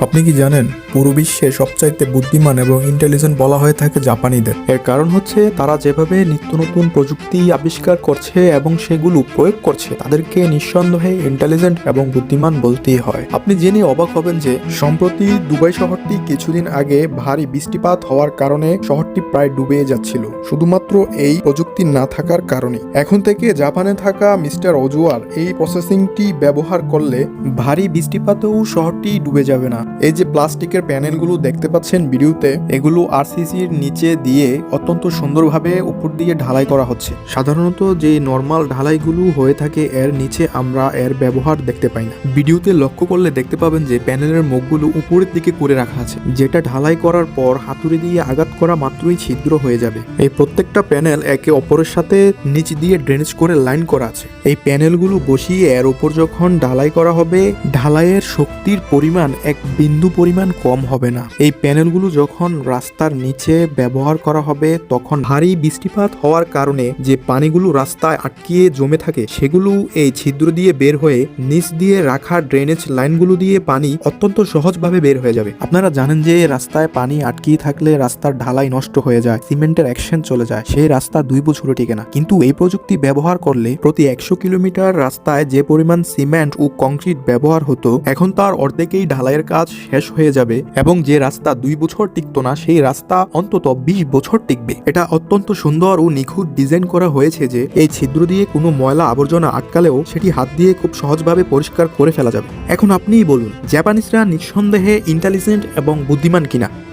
আপনি কি জানেন পুরো বিশ্বে সবচাইতে বুদ্ধিমান এবং ইন্টেলিজেন্ট বলা হয়ে থাকে জাপানিদের। এর কারণ হচ্ছে তারা যেভাবে নিত্য নতুন প্রযুক্তি আবিষ্কার করছে এবং সেগুলো প্রয়োগ করছে, তাদেরকে নিঃসন্দেহে ইন্টেলিজেন্ট এবং বুদ্ধিমান বলতেই হয়। আপনি জেনে অবাক হবেন যে, সম্প্রতি দুবাই শহরটি কিছুদিন আগে ভারী বৃষ্টিপাত হওয়ার কারণে শহরটি প্রায় ডুবে যাচ্ছিল। শুধুমাত্র এই প্রযুক্তি না থাকার কারণে। এখন থেকে জাপানে থাকা মিস্টার অজুয়ার এই প্রসেসিংটি ব্যবহার করলে ভারী বৃষ্টিপাতেও শহরটি ডুবে যাবে না। এই যে প্লাস্টিকের প্যানেলগুলো দেখতে পাচ্ছেন ভিডিওতে, এগুলো আরসিসির নিচে দিয়ে অত্যন্ত সুন্দরভাবে উপর দিয়ে ঢালাই করা হচ্ছে। সাধারণত যে নর্মাল ঢালাইগুলো হয়ে থাকে, এর নিচে আমরা এর ব্যবহার দেখতে পাই না। ভিডিওতে লক্ষ্য করলে দেখতে পাবেন যে প্যানেলের মুখগুলো উপরের দিকে করে রাখা আছে। যেটা ঢালাই করার পর হাতুড়ি দিয়ে আঘাত করা মাত্রই ছিদ্র হয়ে যাবে। এই প্রত্যেকটা প্যানেল একে অপরের সাথে নিচ দিয়ে ড্রেনেজ করে লাইন করা আছে। এই প্যানেলগুলো বসিয়ে এর উপর যখন ঢালাই করা হবে, ঢালাইয়ের শক্তির পরিমাণ এক বিন্দু পরিমাণ কম হবে না। এই প্যানেলগুলো যখন রাস্তার নিচে ব্যবহার করা হবে, তখন ভারী বৃষ্টিপাত হওয়ার কারণে যে পানিগুলো রাস্তায় আটকিয়ে জমে থাকে, সেগুলো এই ছিদ্র দিয়ে বের হয়ে নিচ দিয়ে রাখা ড্রেনেজ লাইনগুলো দিয়ে পানি অত্যন্ত সহজভাবে বের হয়ে যাবে। আপনারা জানেন যে রাস্তায় পানি আটকিয়ে থাকলে রাস্তার ঢালাই নষ্ট হয়ে যায়, সিমেন্টের অ্যাকশন চলে যায় সেই রাস্তা দুই বছরও টিকে না। কিন্তু এই প্রযুক্তি ব্যবহার করলে প্রতি একশো কিলোমিটার রাস্তায় যে পরিমাণ সিমেন্ট ও কংক্রিট ব্যবহার হতো, এখন তার অর্ধেকেই ঢালাইয়ের কাজ শেষ হয়ে যাবে। এবং যে রাস্তা দুই বছর টিকত না, সেই রাস্তা অন্তত বিশ বছর টিকবে। এটা অত্যন্ত সুন্দর ও নিখুঁত ডিজাইন করা হয়েছে যে, এই ছিদ্র দিয়ে কোনো ময়লা আবর্জনা আটকালেও সেটি হাত দিয়ে খুব সহজভাবে পরিষ্কার করে ফেলা যাবে। এখন আপনিই বলুন, জাপানিজরা নিঃসন্দেহে ইন্টেলিজেন্ট এবং বুদ্ধিমান কিনা?